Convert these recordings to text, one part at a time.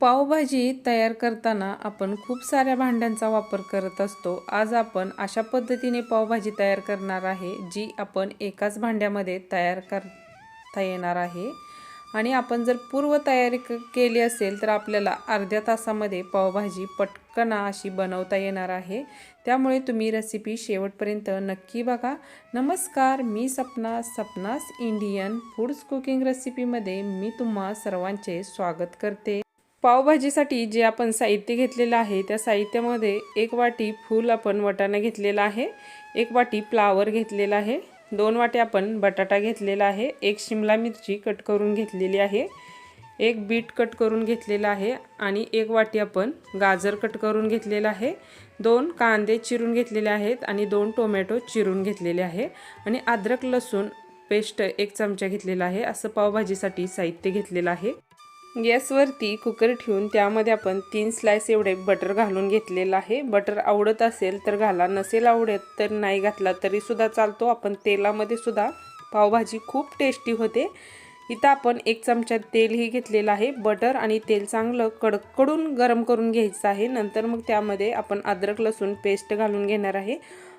पावभाजी तयार करताना आपण खूप साऱ्या भांड्यांचा वापर करत असतो. आज आपण अशा पद्धतीने पावभाजी तयार करणार आहे जी आपण एकाच भांड्यामध्ये तयार करता येणार आहे. आणि आपण जर पूर्व तयारी क केली असेल तर आपल्याला अर्ध्या तासामध्ये पावभाजी पटकन अशी बनवता येणार आहे. त्यामुळे तुम्ही रेसिपी शेवटपर्यंत नक्की बघा. नमस्कार मी सपना सपनास इंडियन फूड्स कुकिंग रेसिपीमध्ये मी तुम्हा सर्वांचे स्वागत करते. पावभाजीसाठी जे आपण साहित्य घेतलेलं आहे त्या साहित्यामध्ये एक वाटी फूल आपण वटाणा घेतलेला आहे एक वाटी फ्लावर घेतलेला आहे दोन वाटी आपण बटाटा घेतलेला आहे एक शिमला मिरची कट करून घेतलेली आहे एक बीट कट करून घेतलेला आहे आणि एक वाटी आपण गाजर कट करून घेतलेला आहे दोन कांदे चिरून घेतलेले आहेत आणि दोन टोमॅटो चिरून घेतलेले आहे आणि अद्रक लसूण पेस्ट एक चमचा घेतलेला आहे असं पावभाजीसाठी साहित्य घेतलेलं आहे. गॅसवरती कुकर ठेवून त्यामध्ये आपण तीन स्लाइस एवढे बटर घालून घेतलेलं आहे. बटर आवडत असेल तर घाला नसेल आवडत तर नाही घातला तरीसुद्धा चालतो. आपण तेलामध्ये सुद्धा पावभाजी खूप टेस्टी होते. इथं आपण एक चमचा तेलही घेतलेलं आहे. बटर आणि तेल चांगलं कडकडून गरम करून घ्यायचं आहे. नंतर मग त्यामध्ये आपण अद्रक लसूण पेस्ट घालून घेणार आहे.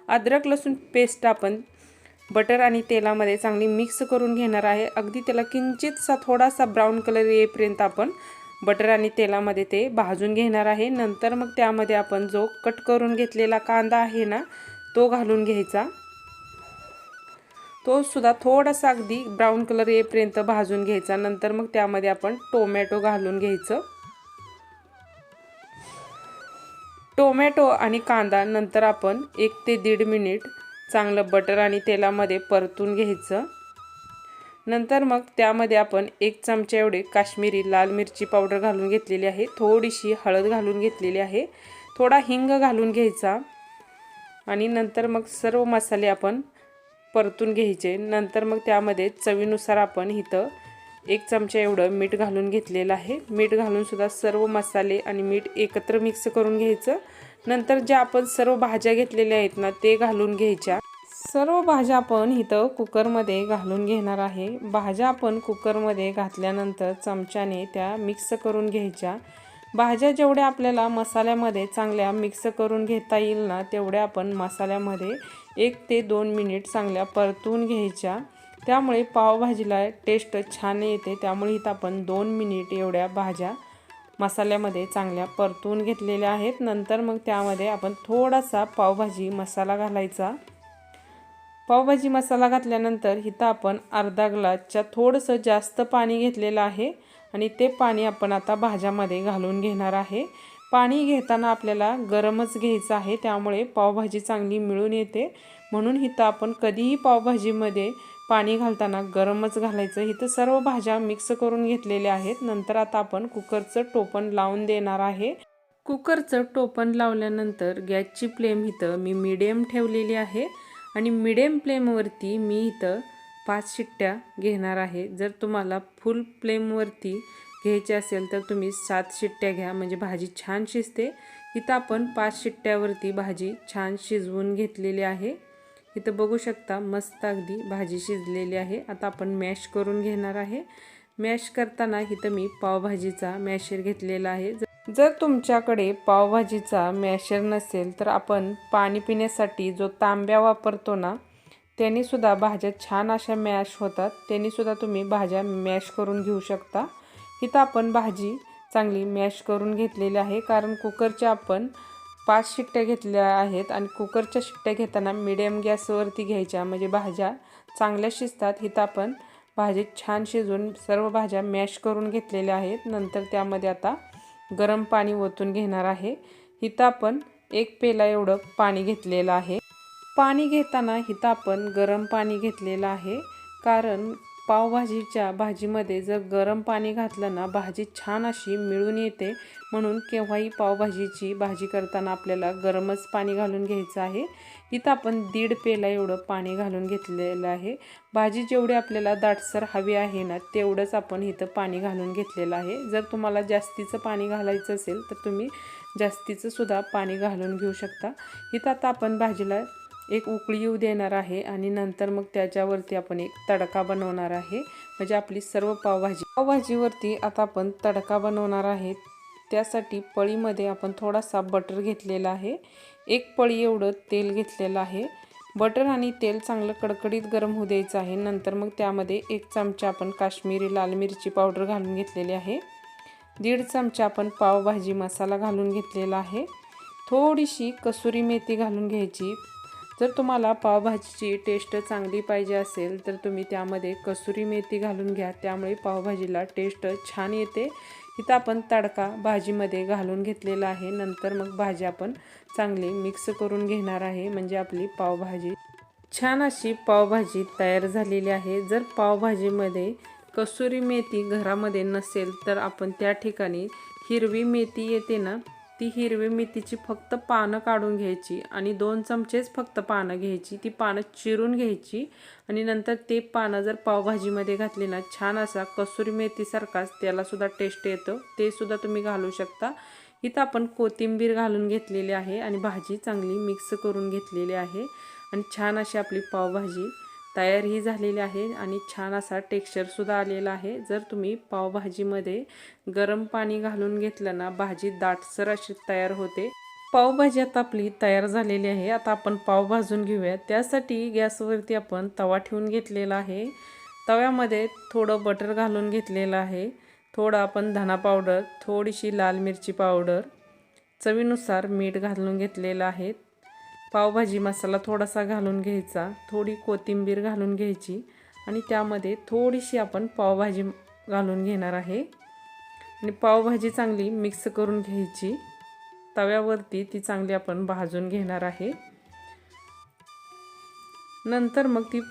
अद्रक लसूण पेस्ट आपण बटर आणि तेलामध्ये चांगली मिक्स करून घेणार आहे. अगदी त्याला किंचितसा थोडासा ब्राऊन कलर येईपर्यंत आपण बटर आणि तेलामध्ये ते भाजून घेणार आहे. नंतर मग त्यामध्ये आपण जो कट करून घेतलेला कांदा आहे ना तो घालून घ्यायचा. तो सुद्धा थोडासा अगदी ब्राऊन कलर येईपर्यंत भाजून घ्यायचा. नंतर मग त्यामध्ये आपण टोमॅटो घालून घ्यायचं. टोमॅटो आणि कांदा नंतर आपण एक ते दीड मिनिट चांगलं बटर आणि तेलामध्ये परतून घ्यायचं. नंतर मग त्यामध्ये आपण एक चमचा एवढे काश्मीरी लाल मिरची पावडर घालून घेतलेली आहे. थोडीशी हळद घालून घेतलेली आहे. थोडा हिंग घालून घ्यायचा. आणि नंतर मग सर्व मसाले आपण परतून घ्यायचे. नंतर मग त्यामध्ये चवीनुसार आपण इथं एक चमचा एवढं मीठ घालून घेतलेलं आहे. मीठ घालूनसुद्धा सर्व मसाले आणि मीठ एकत्र मिक्स करून घ्यायचं. नंतर ज्या आपण सर्व भाज्या घेतलेल्या आहेत ना ते घालून घ्यायच्या. सर्व भाज्या आपण इथं कुकरमध्ये घालून घेणार आहे. भाज्या आपण कुकरमध्ये घातल्यानंतर चमच्याने त्या मिक्स करून घ्यायच्या. भाज्या जेवढ्या आपल्याला मसाल्यामध्ये चांगल्या मिक्स करून घेता येईल ना तेवढ्या आपण मसाल्यामध्ये एक ते दोन मिनिट चांगल्या परतून घ्यायच्या. त्यामुळे पावभाजीला टेस्ट छान येते. त्यामुळे इथं आपण दोन मिनिट एवढ्या भाज्या मसाल्यामध्ये चांगल्या परतून घेतलेल्या आहेत. नंतर मग त्यामध्ये आपण थोडासा पावभाजी मसाला घालायचा. पावभाजी मसाला घातल्यानंतर इथं आपण अर्धा ग्लासच्या थोडंसं जास्त पाणी घेतलेलं आहे आणि ते पाणी आपण आता भाज्यामध्ये घालून घेणार आहे. पाणी घेताना आपल्याला गरमच घ्यायचं आहे त्यामुळे पावभाजी चांगली मिळून येते. म्हणून इथं आपण कधीही पावभाजीमध्ये पाणी घालताना गरमच घालायचं. इथं सर्व भाज्या मिक्स करून घेतलेल्या आहेत. नंतर आता आपण कुकरचं टोपण लावून देणार आहे. कुकरचं टोपण लावल्यानंतर गॅसची फ्लेम इथं मी मिडियम ठेवलेली आहे. आणि मिडियम फ्लेमवरती मी इथं पाच शिट्ट्या घेणार आहे. जर तुम्हाला फुल फ्लेमवरती घ्यायचे असेल तर तुम्ही सात शिट्ट्या घ्या. म्हणजे भाजी छान शिजते. इथं आपण पाच शिट्ट्यावरती भाजी छान शिजवून घेतलेली आहे. इथं बघू शकता मस्त अगदी भाजी शिजलेली आहे. आता आपण मॅश करून घेणार आहे. मॅश करताना इथं मी पावभाजीचा मॅशर घेतलेला आहे. जर तुमच्याकडे पावभाजीचा मॅशर नसेल तर आपण पाणी पिण्यासाठी जो तांब्या वापरतो ना त्यानेसुद्धा भाज्या छान अशा मॅश होतात. त्यानेसुद्धा तुम्ही भाज्या मॅश करून घेऊ शकता. इथं आपण भाजी चांगली मॅश करून घेतलेली आहे. कारण कुकरच्या आपण पाच शिट्ट्या घेतल्या आहेत आणि कुकरच्या शिट्ट्या घेताना मिडियम गॅसवरती घ्यायच्या. म्हणजे भाज्या चांगल्या शिजतात. हिथं आपण भाजी छान शिजवून सर्व भाज्या मॅश करून घेतलेल्या आहेत. नंतर त्यामध्ये आता गरम पाणी ओतून घेणार आहे. हिथं आपण एक पेला एवढं पाणी घेतलेलं आहे. पाणी घेताना हिथं आपण गरम पाणी घेतलेलं आहे. कारण पावभाजीच्या भाजीमध्ये जर गरम पाणी घातलं ना भाजी छान अशी मिळून येते. म्हणून केव्हाही पावभाजीची भाजी करताना आपल्याला गरमच पाणी घालून घ्यायचं आहे. इथं आपण दीड पेला एवढं पाणी घालून घेतलेलं आहे. भाजी जेवढी आपल्याला दाटसर हवी आहे ना तेवढंच आपण इथं पाणी घालून घेतलेलं आहे. जर तुम्हाला जास्तीचं पाणी घालायचं असेल तर तुम्ही जास्तीचं सुद्धा पाणी घालून घेऊ शकता. इथं आता आपण भाजीला एक उकळी येऊ देणार आहे आणि नंतर मग त्याच्यावरती आपण एक तडका बनवणार आहे. म्हणजे आपली सर्व पावभाजी. पावभाजीवरती आता आपण तडका बनवणार आहे. त्यासाठी पळीमध्ये आपण थोडासा बटर घेतलेला आहे. एक पळी एवढं तेल घेतलेलं आहे. बटर आणि तेल चांगलं कडकडीत गरम होऊ द्यायचं आहे. नंतर मग त्यामध्ये एक चमचा आपण काश्मीरी लाल मिरची पावडर घालून घेतलेली आहे. दीड चमचा आपण पावभाजी मसाला घालून घेतलेला आहे. थोडीशी कसुरी मेथी घालून घ्यायची. जर तुम्हाला पावभाजीची टेस्ट चांगली पाहिजे असेल तर तुम्ही त्यामध्ये कसुरी मेथी घालून घ्या. त्यामुळे पावभाजीला टेस्ट छान येते. इथं आपण तडका भाजीमध्ये घालून घेतलेला आहे. नंतर मग भाजी आपण चांगली मिक्स करून घेणार आहे. म्हणजे आपली पावभाजी छान अशी पावभाजी तयार झालेली आहे. जर पावभाजीमध्ये कसुरी मेथी घरामध्ये नसेल तर आपण त्या ठिकाणी हिरवी मेथी येते ना ती हिरवी मेथीची फक्त पानं काढून घ्यायची आणि दोन चमचेच फक्त पानं घ्यायची. ती पानं चिरून घ्यायची आणि नंतर ते पानं जर पावभाजीमध्ये घातली ना छान असा कसुरी मेथीसारखाच त्यालासुद्धा टेस्ट येतं. ते सुद्धा तुम्ही घालू शकता. इथं आपण कोथिंबीर घालून घेतलेली आहे आणि भाजी चांगली मिक्स करून घेतलेली आहे. आणि छान अशी आपली पावभाजी तयारही झालेली आहे आणि छान असा टेक्स्चरसुद्धा आलेला आहे. जर तुम्ही पावभाजीमध्ये गरम पाणी घालून घेतलं ना भाजी दाटसर अशी तयार होते. पावभाजी आता आपली तयार झालेली आहे. आता आपण पाव भाजून घेऊया. त्यासाठी गॅसवरती आपण तवा ठेवून घेतलेला आहे. तव्यामध्ये थोडं बटर घालून घेतलेलं आहे. थोडं आपण धना पावडर थोडीशी लाल मिरची पावडर चवीनुसार मीठ घालून घेतलेलं आहे. पावभाजी मसाला थोडासा घालून घ्यायचा थोडी कोथिंबीर घालून घ्यायची आणि त्यामध्ये थोडीशी आपण पावभाजी घालून घेणार आहे. आणि पावभाजी चांगली मिक्स करून घ्यायची. तव्यावरती ती चांगली आपण भाजून घेणार आहे. नंतर मग ती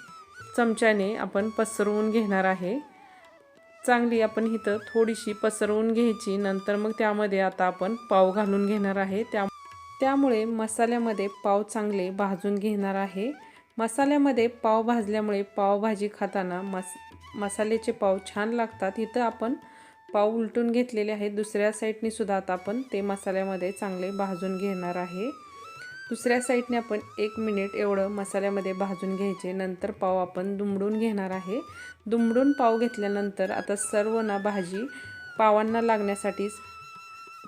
चमच्याने आपण पसरवून घेणार आहे. चांगली आपण इथं थोडीशी पसरवून घ्यायची. नंतर मग त्यामध्ये आता आपण पाव घालून घेणार आहे. त्या त्यामुळे मसाल्यामध्ये पाव चांगले भाजून घेणार आहे. मसाल्यामध्ये पाव भाजल्यामुळे पावभाजी खाताना मस मसाल्याचे पाव छान लागतात. इथं आपण पाव उलटून घेतलेले आहे दुसऱ्या साईडने सुद्धा आता आपण ते मसाल्यामध्ये चांगले भाजून घेणार आहे. दुसऱ्या साईडने आपण एक मिनिट एवढं मसाल्यामध्ये भाजून घ्यायचे. नंतर पाव आपण दुमडून घेणार आहे. दुमडून पाव घेतल्यानंतर आता सर्व ना भाजी पावांना लागण्यासाठीच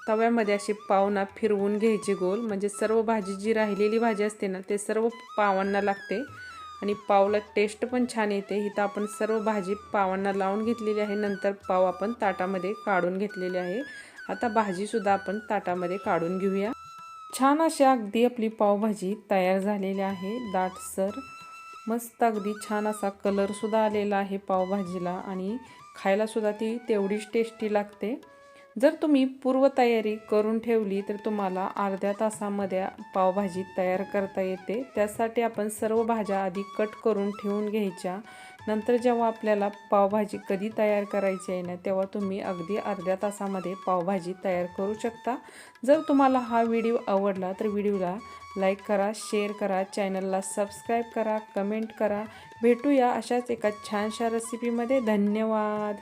तव्यामध्ये अशी पावना फिरवून घ्यायची गोल. म्हणजे सर्व भाजी जी राहिलेली भाजी असते ना ते सर्व पावांना लागते. आणि पावला टेस्ट पण छान येते. इथं आपण सर्व भाजी पावांना लावून घेतलेली आहे. नंतर पाव आपण ताटामध्ये काढून घेतलेले आहे. आता भाजीसुद्धा आपण ताटामध्ये काढून घेऊया. छान अशी अगदी आपली पावभाजी तयार झालेली आहे. दाटसर मस्त अगदी छान असा कलरसुद्धा आलेला आहे पावभाजीला आणि खायलासुद्धा ती तेवढीच टेस्टी लागते. जर तुम्ही पूर्वतयारी करून ठेवली तर तुम्हाला अर्ध्या तासामध्ये पावभाजी तयार करता येते. त्यासाठी आपण सर्व भाज्या आधी कट करून ठेवून घ्यायच्या. नंतर जेव्हा आपल्याला पावभाजी कधी तयार करायची आहे ना तेव्हा तुम्ही अगदी अर्ध्या तासामध्ये पावभाजी तयार करू शकता. जर तुम्हाला हा व्हिडिओ आवडला तर व्हिडिओला लाईक करा शेअर करा चॅनलला सबस्क्राईब करा कमेंट करा. भेटूया अशाच एका छानशा रेसिपीमध्ये धन्यवाद!